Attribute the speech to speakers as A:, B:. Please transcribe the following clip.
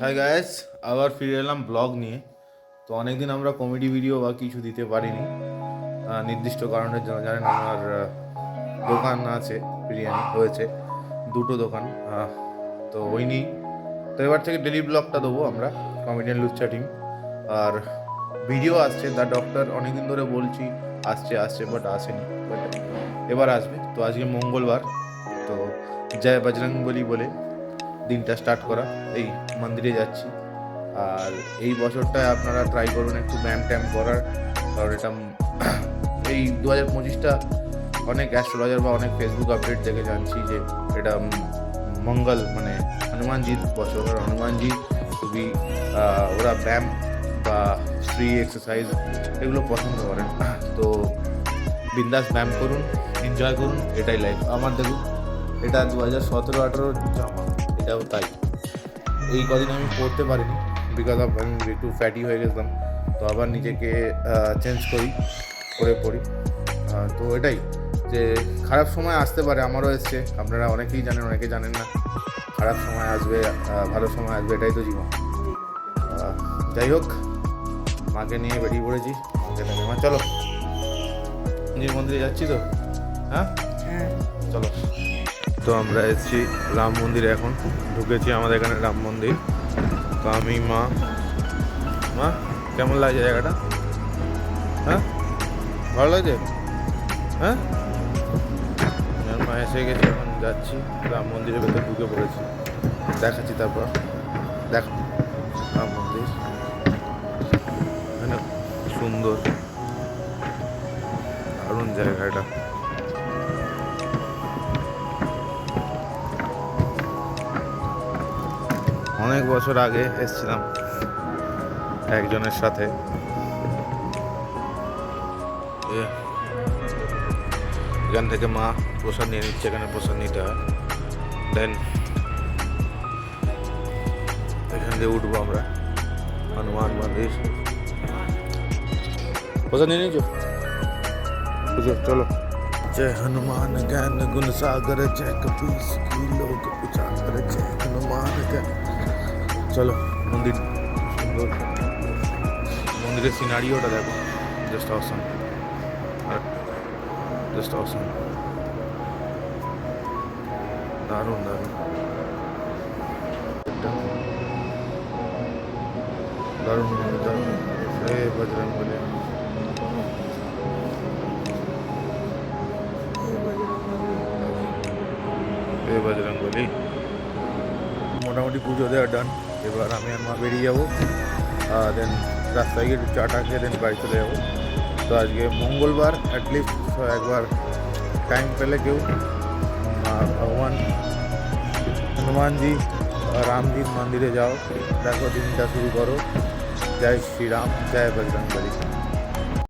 A: Hi guys আবার ফিরে এলাম ব্লগ নিয়ে। তো অনেকদিন আমরা কমেডি ভিডিও বা কিছু দিতে পারিনি। নির্দিষ্ট কারণের জন্য জানেন আমার দোকান আছে, বিরিয়ানি হয়েছে, দুটো দোকান। তো ওই নিয়েই তো এবার থেকে ডেলি ব্লগটা দেবো আমরা কমেডিয়ান লুচ্চা টিম আর ভিডিও আসছে দ্য ডক্টর অনেকদিন ধরে বলছি, আসছে আসছে বাট আসেনি। বাট এবার আসবে। তো আজকে মঙ্গলবার, তো জয় বজরং বলি বলে দিনটা স্টার্ট করা। এই মন্দিরে যাচ্ছি। আর এই বছরটায় আপনারা ট্রাই করুন একটু ব্যায়াম ট্যাম করার। কারণ এটা এই দু হাজার পঁচিশটা অনেক অ্যাস্ট্রোলজার বা অনেক ফেসবুক আপডেট দেখে জানছি যে এটা মঙ্গল মানে হনুমানজির বছর। আর হনুমানজি খুবই ওরা ব্যায়াম বা ফ্রি এক্সারসাইজ এগুলো পছন্দ করেন। তো বিন্দাস ব্যায়াম করুন এনজয় করুন, এটাই লাইফ আমার দেখুন, এটা দু হাজার সতেরো আঠেরো জামা। এটাও তাই। এই কদিন আমি পড়তে পারিনি বিকজ অফ আমি একটু ফ্যাটি হয়ে গেছিলাম তো আবার নিজেকে চেঞ্জ করি করে পড়ি। তো এটাই যে খারাপ সময় আসতে পারে আমারও এসছে। আপনারা অনেকেই জানেন অনেকে জানেন না। খারাপ সময় আসবে ভালো সময় আসবে এটাই তো জীবন। যাই হোক মাকে নিয়ে বেরিয়ে পড়েছি। মাকে মা চলো। নিজের মন্দিরে যাচ্ছি তো? হ্যাঁ?
B: হ্যাঁ।
A: চলো। তো আমরা এসেছি রাম মন্দিরে এখন। ঢুকেছি আমাদের এখানে রাম মন্দির। তো আমি মা। মা কেমন লাগছে জায়গাটা? হ্যাঁ? ভালো লাগছে? হ্যাঁ? মা এসে গেছে এখন যাচ্ছি। রাম মন্দিরের ভেতর ঢুকে পড়েছি। দেখাচ্ছি তারপর। দেখ রাম মন্দির। এখানে সুন্দর। দারুণ জায়গা অনেক বছর আগে এসেছিলাম একজনের সাথে এ, এখান থেকে মা প্রসাদ নিয়ে নিচ্ছে এখানে প্রসাদ নিতে হয় দেন এখান দিয়ে উঠবো আমরা হনুমান মন্দির প্রসাদ নিয়ে নিয়েছো বুঝো চলো जय हनुमान ज्ञान गुण सागर जय कपीस की लोक उजागर जय हनुमान ज्ञान চলো মন্দির। সুন্দর মন্দিরের সিনারিওটা দেখো। জাস্ট অসম জাস্ট অসম দারুণ দারুণ। একটা দারুণ মন্দির দারুণ। হে বজরং বলে। হে বজরং বলি। মোটামুটি পুজো দেওয়া ডান এবার আমি আর মা বেরিয়ে যাব দেন রাস্তায় গিয়ে একটু চাটা খেয়ে দেন বাড়ি চলে যাব তো আজকে মঙ্গলবার অ্যাটলিস্ট একবার টাইম পেলে কেউ মা ভগবান হনুমানজি আর রামজির মন্দিরে যাও দেখো দিনটা শুরু করো জয় শ্রীরাম জয় বজরং বলি